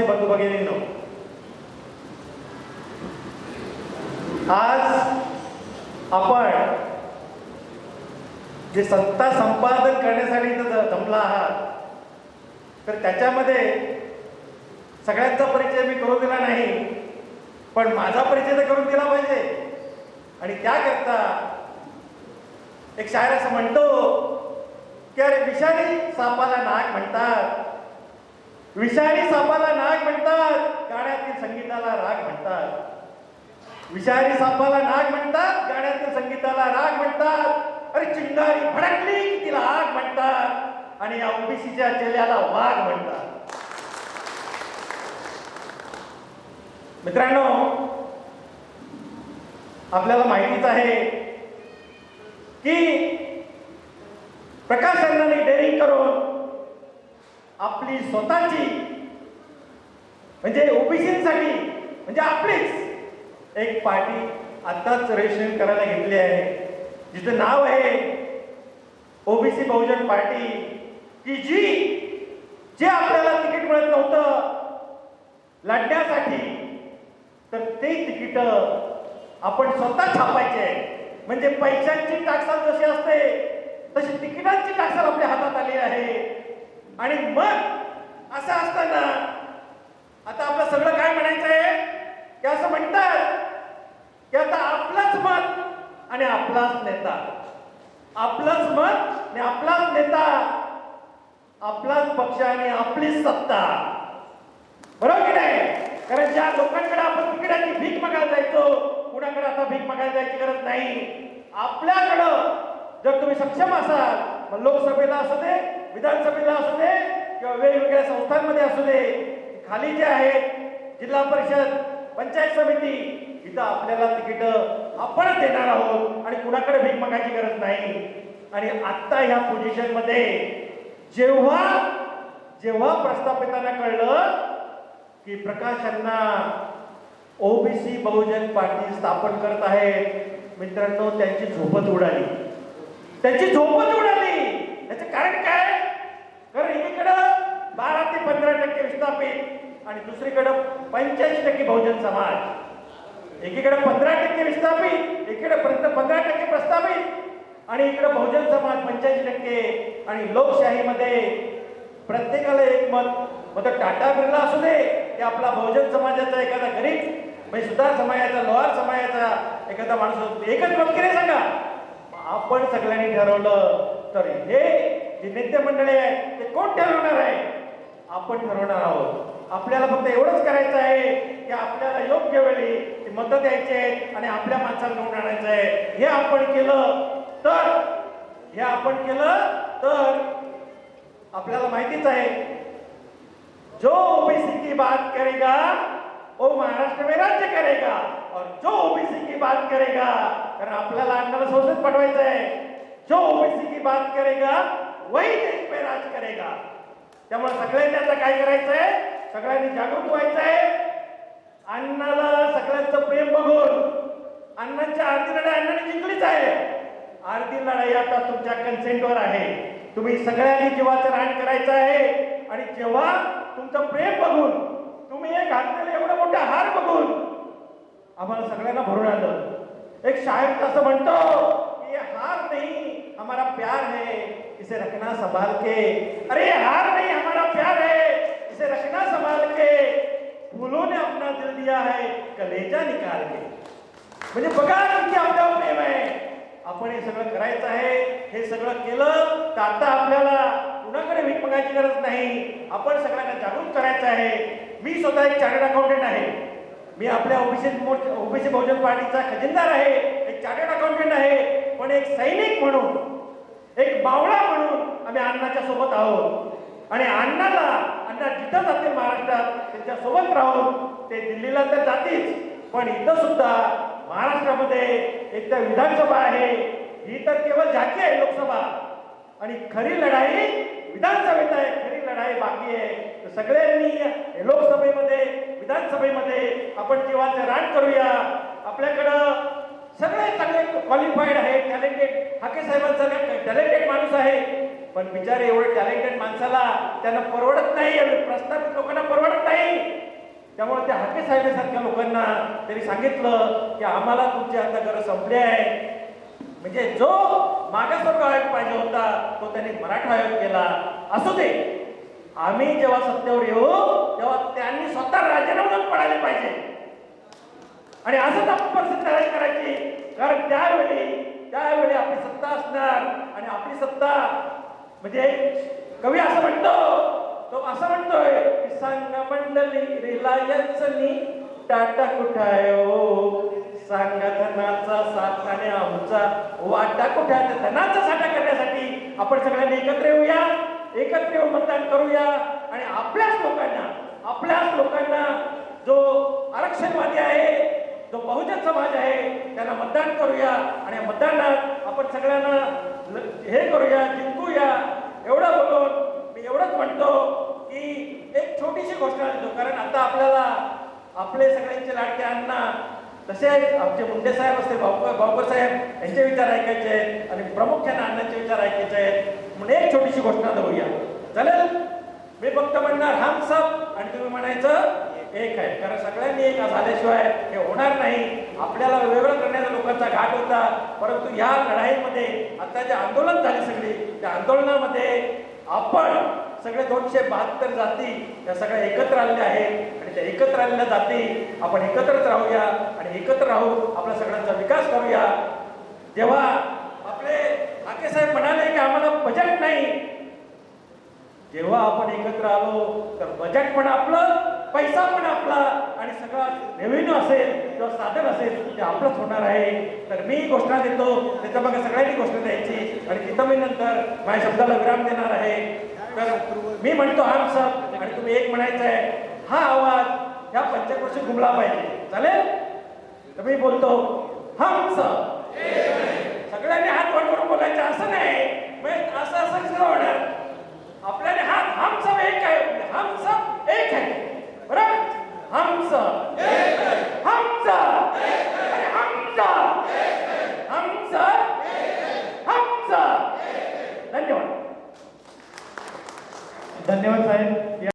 आदिवासी बंधू भगिनींनो आज आपण जे सत्ता संपादन करण्यासाठी इथं जमला आहात तर त्याच्यामध्ये सगळ्यांचा परिचय मी करून दिला नाही पण माझा परिचय तर करून दिला पाहिजे. आणि त्याकरता एक शायर असं म्हणतो की अरे विषारी सापाला नाग म्हणतात. विषारी सापाला नाग म्हणतात. गाण्यातील संगीताला राग म्हणतात. विषारी सापाला नाग म्हणतात. गाण्यातील संगीताला राग म्हणतात. अरे चिंगारी भडकली की तिला आग म्हणतात. आणि या ओबीसीच्या चेल्याला वाघ म्हणतात. मित्रांनो आपल्याला माहितीच आहे की प्रकाश अण्णांनी डेअरिंग आपली स्वतःची म्हणजे ओबीसीसाठी म्हणजे आपलीच एक पार्टी आताच रजिस्ट्रेशन करायला घेतली आहे. जिचं नाव आहे ओबीसी बहुजन पार्टी की जी जे आपल्याला तिकीट मिळत नव्हतं लढण्यासाठी तर ते तिकीट आपण स्वतः छापायचे म्हणजे पैशांची टाकसाल जशी असते तशी तिकिटांची टाकसाल आपल्या हातात आली आहे आणि मग असं असताना आता आपलं सगळं काय म्हणायचं आहे की असं म्हणतात की आता आपलंच मत आणि आपलाच नेता. आपलंच मत आणि आपलाच नेता आपलाच पक्ष आणि आपलीच सत्ता. बरोबर की नाही? कारण ज्या लोकांकडे आपण तिकिटाची भीक मागायला जायचो कुणाकडे आता भीक मागायला जायची गरज नाही. आपल्याकडं जर तुम्ही सक्षम असाल मग लोकसभेला असं ते विधानसभेला असू दे किंवा वेगवेगळ्या संस्थांमध्ये असू दे खाली जे आहेत जिल्हा परिषद पंचायत समिती इथं आपल्याला तिकीट आपणच देणार आहोत आणि कुणाकडे भीक मागायची गरज नाही. आणि आत्ता ह्या पोझिशनमध्ये जेव्हा जेव्हा प्रस्थापितांना कळलं की प्रकाशांना ओबीसी बहुजन पार्टी स्थापन करत आहेत मित्रांनो त्यांची झोपत उडाली. त्यांची झोपत उडाली. याचं कारण काय? कारण एकीकडं बारा ते पंधरा टक्के विस्थापित आणि दुसरीकडं पंच्याऐंशी टक्के बहुजन समाज. एकीकडे पंधरा टक्के विस्थापित एकीकडे पंधरा टक्के प्रस्थापित आणि इकडे बहुजन समाज पंच्याऐंशी टक्के आणि लोकशाहीमध्ये प्रत्येकाला एक मत मग तो टाटा बिर्ला असू दे की आपला बहुजन समाजाचा एखादा गरीब म्हणजे सुधार समाजाचा लोहार समाजाचा एखादा माणूस एकच मत की सांगा? आपण सगळ्यांनी ठरवलं तर हे जे नेते मंडळी आहे ते कोण ठरवणार आहे? आपण ठरवणार आहोत. आपल्याला फक्त एवढंच करायचं आहे की आपल्याला योग्य वेळी ती मतं द्यायची आहेत आणि आपल्या माणसाला निवडून आणायचं आहे. हे आपण केलं तर हे आपण केलं तर आपल्याला माहितीच आहे जो ओबीसी की बात करेगा वो महाराष्ट्र में राज्य करेगा. और जो ओबीसी की बात करेगा कारण आपल्याला अण्णाला संसद पाठवायचं आहे. जो ओबीसी की बात करेगा वही देश पे राज करेगा। त्यामुळे सगळ्यांनी आता काय करायचं आहे सगळ्यांनी जागृत व्हायचं आहे अण्णाला सगळ्यांचं प्रेम बघून अण्णांच्या आरती लढाई अण्णाने जिंकलीच आहे. आरती लढाई आता तुमच्या कन्सेंटवर आहे. तुम्ही सगळ्यांनी जीवाचं रान करायचं आहे. आणि जेव्हा तुमचं प्रेम बघून तुम्ही एक घातलेलं एवढं मोठं हार बघून आम्हाला सगळ्यांना भरून आलं एक शायर असं म्हणतो की हार नाही हमारा प्यार है. इसे रखना संभाल के। अरे हार नहीं हमारा प्यार है। इसे रखना संभाल के। फूलों ने अपना दिल दिया है कलेजा निकाल के। म्हणजे बघा किती आपल्यावर प्रेम आहे आपण हे सगळं करायचं आहे हे सगळं केलं तर आता आपल्याला। कुणाकडे भीक मागायची गरज नाही। आपण सगळ्यांना जागरूक करायचं आहे। मी स्वतः एक चार्टर्ड अकाउंटंट आहे। मी आपल्या ओबीसी ओबीसी बहुजन पार्टीचा खजिनदार आहे। एक चार्टर्ड अकाउंटंट आहे पण एक सैनिक म्हणून एक बावळा म्हणून आम्ही अण्णाच्या सोबत आहोत. आणि अण्णाला अण्णा जिथं जातील महाराष्ट्रात त्यांच्यासोबत राहून ते दिल्लीला तर जातीच पण इथं सुद्धा महाराष्ट्रामध्ये एक तर विधानसभा आहे ही तर केवळ झाकी आहे लोकसभा. आणि खरी लढाई विधानसभेत आहे खरी लढाई बाकी आहे. तर सगळ्यांनी हे लोकसभेमध्ये विधानसभेमध्ये आपण जेव्हा रान करूया. आपल्याकडं सगळे चांगले क्वालिफाईड आहे टॅलेंटेड हाके साहेबांसारखा टॅलेंटेड माणूस आहे. पण बिचारे एवढे टॅलेंटेड माणसाला त्यांना परवडत नाही एवढे प्रस्थापित लोकांना परवडत नाही. त्यामुळे त्या हाके साहेबांसारख्या लोकांना त्यांनी सांगितलं की आम्हाला तुमची आता गरज संपली आहे. म्हणजे जो मागासवर्ग आयोग पाहिजे होता तो त्यांनी मराठा आयोग केला. असू दे. आम्ही जेव्हा सत्तेवर येऊ तेव्हा त्यांनी स्वतः राजीनामा पडायला पाहिजे. आणि असंच आपण परिस्थिती करायची. कारण त्यावेळी त्यावेळी आपली सत्ता असणार आणि आपली सत्ता म्हणजे कवी असं म्हणतो तो असं म्हणतोय की सांग मंडळी रिलायन्सनी टाटा कुठायो हो? सांगा धनाचा साठाने आमचा वाटा कुठे धनाचा साठा करण्यासाठी आपण सगळ्यांनी एकत्र येऊया एकत्र येऊन मतदान करूया आणि आपल्याच लोकांना आपल्याच लोकांना जो आरक्षणवादी आहे जो बहुजन समाज आहे त्यांना मतदान करूया आणि मतदानात आपण सगळ्यांना हे करूया जिंकूया एवढं बोलून मी एवढंच म्हणतो की एक छोटीशी घोषणा देतो. कारण आता आपल्याला आपले सगळ्यांचे लाडके अण्णा तसेच आमचे मुंडे साहेब असते भाऊकर भाऊकर साहेब यांचे विचार ऐकायचे आहेत आणि प्रामुख्याने अण्णांचे विचार ऐकायचे आहेत. म्हणून एक छोटीशी घोषणा देऊया. चालेल? मी फक्त म्हणणार हम सब आणि तुम्ही म्हणायचं एक आहे. कारण सगळ्यांनी एक झाल्याशिवाय हे होणार नाही. आपल्याला वेगळं करण्याचा लोकांचा घाट होता. परंतु या लढाईमध्ये आता जे आंदोलन झाले सगळी त्या आंदोलनामध्ये आपण सगळे दोनशे बहात्तर जाती या सगळ्या एकत्र आलेल्या आहेत. आणि त्या एकत्र आलेल्या जाती आपण एकत्रच राहूया. आणि एकत्र राहू आपला सगळ्यांचा विकास करूया. जेव्हा आपले आके साहेब म्हणाले की आम्हाला बजेट नाही जेव्हा आपण एकत्र आलो तर बजेट पण आपलं पैसा पण आपला आणि सगळा रेव्हेन्यू असेल किंवा साधन असेल ते आपलंच होणार आहे. तर मी घोषणा देतो त्याच्यामागे सगळ्यांनी घोषणा द्यायची. आणि तिथं मी नंतर माझ्या शब्दाला विराम देणार आहे. तर मी म्हणतो हा सब आणि तुम्ही एक म्हणायचं आहे हा आवाज ह्या पंचक्रोशी घुमला पाहिजे. चालेल? तर मी बोलतो हम सब सगळ्यांनी हात वर बोलायचं असं नाही म्हणजे असं असं होणार? आपल्याने हात हम सब एक आहे. हम सब एक आहे.